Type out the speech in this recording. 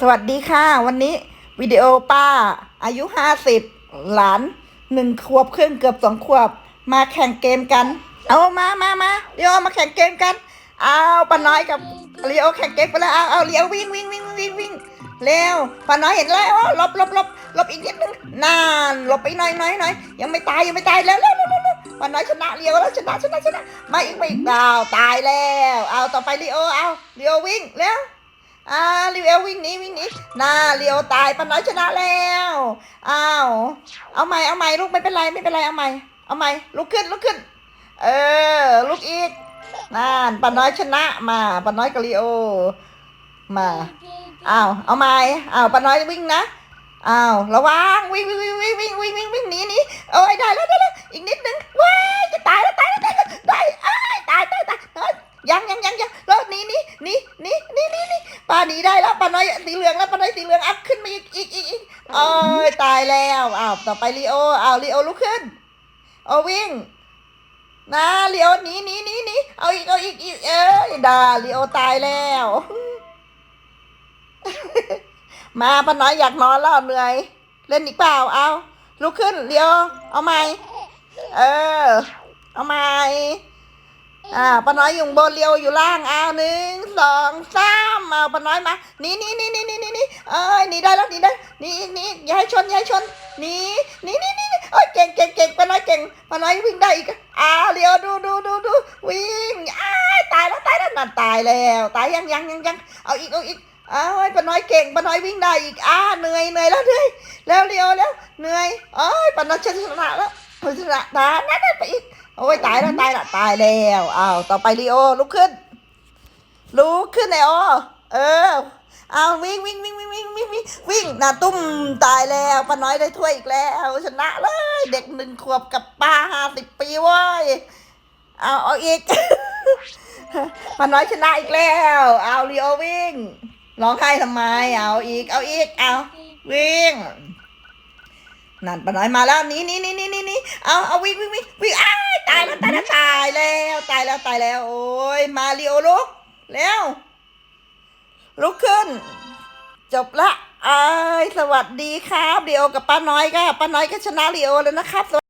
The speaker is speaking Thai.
สวัสดีค่ะ วันนี้วิดีโอป้า อายุห้าสิบหลานหนึ่งขวบครึ่งเกือบสองขวบ มาแข่งเกมกัน เอามามามาเดี๋ยวมาแข่งเกมกัน เอาป้าน้อยกับเลียวแข่งเกมไปแล้วเอาเอาเลียววิ่งวิ่งวิ่งวิ่งวิ่งเร็วป้าน้อยเห็นแล้วหลบลบลบลบอีกนิดนึงนานลบไปหน่อยหน่อยหน่อยยังไม่ตายยังไม่ตายแล้วแล้วแล้วแล้วป้าน้อยชนะเลียวแล้วชนะชนะชนะมาอีกมาอีกเอาตายแล้ว เอาต่อไปลีโอเอาลีโอวิ่งเร็ว วิ่งหนีวิ่งหนีหน้าเลียวตายปันน้อยชนะแล้วอ้าวเอาใหม่เอาใหม่ลูกไม่เป็นไรไม่เป็นไรเอาใหม่เอาใหม่ลุกขึ้นลุกขึ้น เออลุกอีกนั่นปันน้อยชนะมาปันน้อยกับลีโอมาอ้าวเอาใหม่อ้าวปันน้อยวิ่งนะอ้าวระวังวิ่งวิ่งวิ่งวิ่งวิ่งวิ่งวิ่งหนีหนีโอ้ยได้แล้วได้แล้วอีกนิดนึงว้ายจะตายแล้ว ป้าหนีได้แล้วป้าน้อยสีเหลืองแล้วป้าน้อยสีเหลืองอัพขึ้นมาอีกอีกอีกอีกโอ้ยตายแล้วอ้าวต่อไปลีโออ้าวลีโอลุกขึ้นเอาวิ่งนะลีโอหนีหนีหนีหนีเอาอีกเอาอีกอีกเอ้ยดาลีโอตายแล้ว มาป้าน้อยอยากนอนแล้วเหนื่อย เล่นอีกเปล่าเอาลุกขึ้นลียวเอาไหมเออ เอาไหมอ่าป้าน้อยอยู่บนเรียวอยู่ล่างเอาหนึ่งสองสาม เอาป้าน้อยมาหนี่นี่นี่นี่นี่นี่นี่เอ้ยหนีได้แล้วหนีได้หนี่อีกหนี่อย่าให้ชนอย่าให้ชนหนีหนี่นี่นี่นี่เอ้ยเก่งเก่งเก่งป้าน้อยเก่งป้าน้อยวิ่งได้อีกอ่าเรียวดูดูดูดูวิ่งอ้าตายแล้วตายแล้วนั่นตายแล้วตายยังยังยังยังเอาอีกเอาอีกอ้าวป้าน้อยเก่งป้าน้อยวิ่งได้อีกอ่าเหนื่อยเหนื่อยแล้วเหนื่อยแล้วเรียวแล้วเหนื่อยเอ้ยป้าน้อยชนะแล้วชนะนะนั่นนั่นไปอีกโอ้ยตายแล้วตายละตายแล้วอ้าวต่อไปลีโอลุกขึ้นลุกขึ้นไอโอ เออเอาวิ่งวิ่งวิ่งวิ่งวิ่งวิ่งวิ่งวิ่งนะตุ้มตายแล้วป้าน้อยได้ถ้วยอีกแล้วชนะเลย เด็กหนึ่งขวบกับป้าห้าสิบปีว้ยเอาเอาอีกป้าน้อยชนะอีกแล้ว เอาลีโอวิ่งร้องไห้ทำไม เอาอีก เอาอีก เอาวิ่งนั่นป้าน้อยมาแล้วหนี่นี่นี่นี่นี่นี่เอาเอาวิ่งวิ่งวิ่งวิ่งอ้าตายแล้วตายแล้วตายแล้วตายแล้วตายแล้วโอ้ยมาริโอลุกแล้ว ลุกขึ้น จบละอ้ยสวัสดีครับเดียวกับป้าน้อยก็ป้าน้อยก็ชนะเดียวแล้วนะครับ